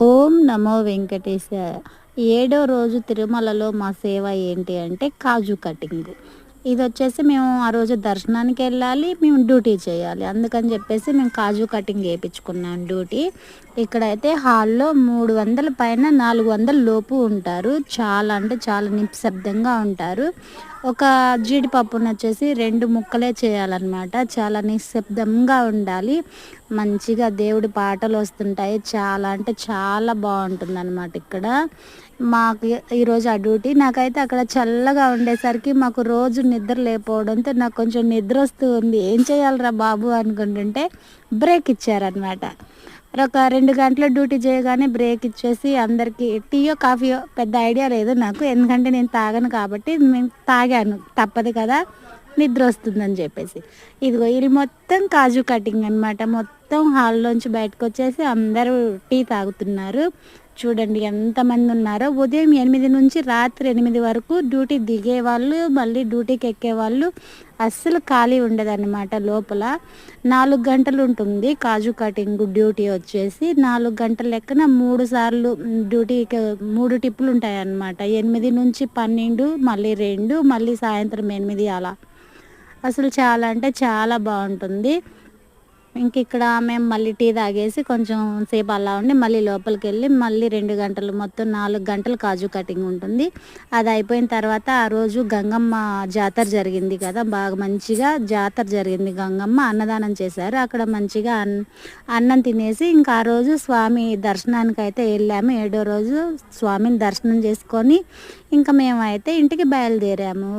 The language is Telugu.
ఓం నమో వెంకటేశాయ ఏడో రోజు తిరుమలలో మా సేవ ఏంటి అంటే కాజు కటింగ్. ఇది వచ్చేసి మేము ఆ రోజు దర్శనానికి వెళ్ళాలి మేము డ్యూటీ చేయాలి. అందుకని చెప్పేసి మేము కాజు కటింగ్ వేయించుకున్నాం డ్యూటీ. ఇక్కడైతే హాల్లో మూడు వందల పైన నాలుగు వందల లోపు ఉంటారు. చాలా అంటే చాలా నిశ్శబ్దంగా ఉంటారు. ఒక జీడిపప్పును వచ్చేసి రెండు ముక్కలే చేయాలన్నమాట. చాలా నిశ్శబ్దంగా ఉండాలి. మంచిగా దేవుడి పాటలు వస్తుంటాయి చాలా అంటే చాలా బాగుంటుంది అనమాట ఇక్కడ. మాకు ఈరోజు ఆ డ్యూటీ. నాకైతే అక్కడ చల్లగా ఉండేసరికి మాకు రోజు నిద్ర లేకపోవడంతో నాకు కొంచెం నిద్ర వస్తూ ఉంది. ఏం చేయాలరా బాబు అనుకుంటుంటే బ్రేక్ ఇచ్చారనమాట ఒక రెండు గంటల డ్యూటీ చేయగానే బ్రేక్ ఇచ్చేసి అందరికీ టీయో కాఫీయో పెద్ద ఐడియా లేదు నాకు. ఎందుకంటే నేను తాగను కాబట్టి నేను తాగాను. తప్పదు కదా. నిద్ర వస్తుందని చెప్పేసి. ఇదిగో ఇది మొత్తం కాజు కటింగ్ అనమాట మొత్తం మొత్తం హాల్లోంచి బయటకు వచ్చేసి అందరూ టీ తాగుతున్నారు. చూడండి ఎంతమంది ఉన్నారో ఉదయం ఎనిమిది నుంచి రాత్రి ఎనిమిది వరకు డ్యూటీ దిగే వాళ్ళు మళ్ళీ డ్యూటీకి ఎక్కే వాళ్ళు అస్సలు ఖాళీ ఉండదన్నమాట లోపల. నాలుగు గంటలు ఉంటుంది కాజు కటింగ్ డ్యూటీ వచ్చేసి. నాలుగు గంటల లెక్కన మూడు సార్లు డ్యూటీకి మూడు టిప్పులు ఉంటాయి అన్నమాట ఎనిమిది నుంచి పన్నెండు మళ్ళీ రెండు మళ్ళీ సాయంత్రం ఎనిమిది అలా. అసలు చాలా అంటే చాలా బాగుంటుంది. ఇంక ఇక్కడ మేము మళ్ళీ టీ తాగేసి కొంచెం సేపు అలా ఉండి మళ్ళీ లోపలికి వెళ్ళి మళ్ళీ రెండు గంటలు మొత్తం నాలుగు గంటలు కాజు కటింగ్ ఉంటుంది. అది అయిపోయిన తర్వాత ఆ రోజు గంగమ్మ జాతర జరిగింది కదా బాగా మంచిగా జాతర జరిగింది. గంగమ్మ అన్నదానం చేశారు. అక్కడ మంచిగా అన్ అన్నం తినేసి ఇంకా ఆ రోజు స్వామి దర్శనానికి అయితే వెళ్ళాము. ఏడో రోజు స్వామిని దర్శనం చేసుకొని ఇంకా మేమైతే ఇంటికి బయలుదేరాము.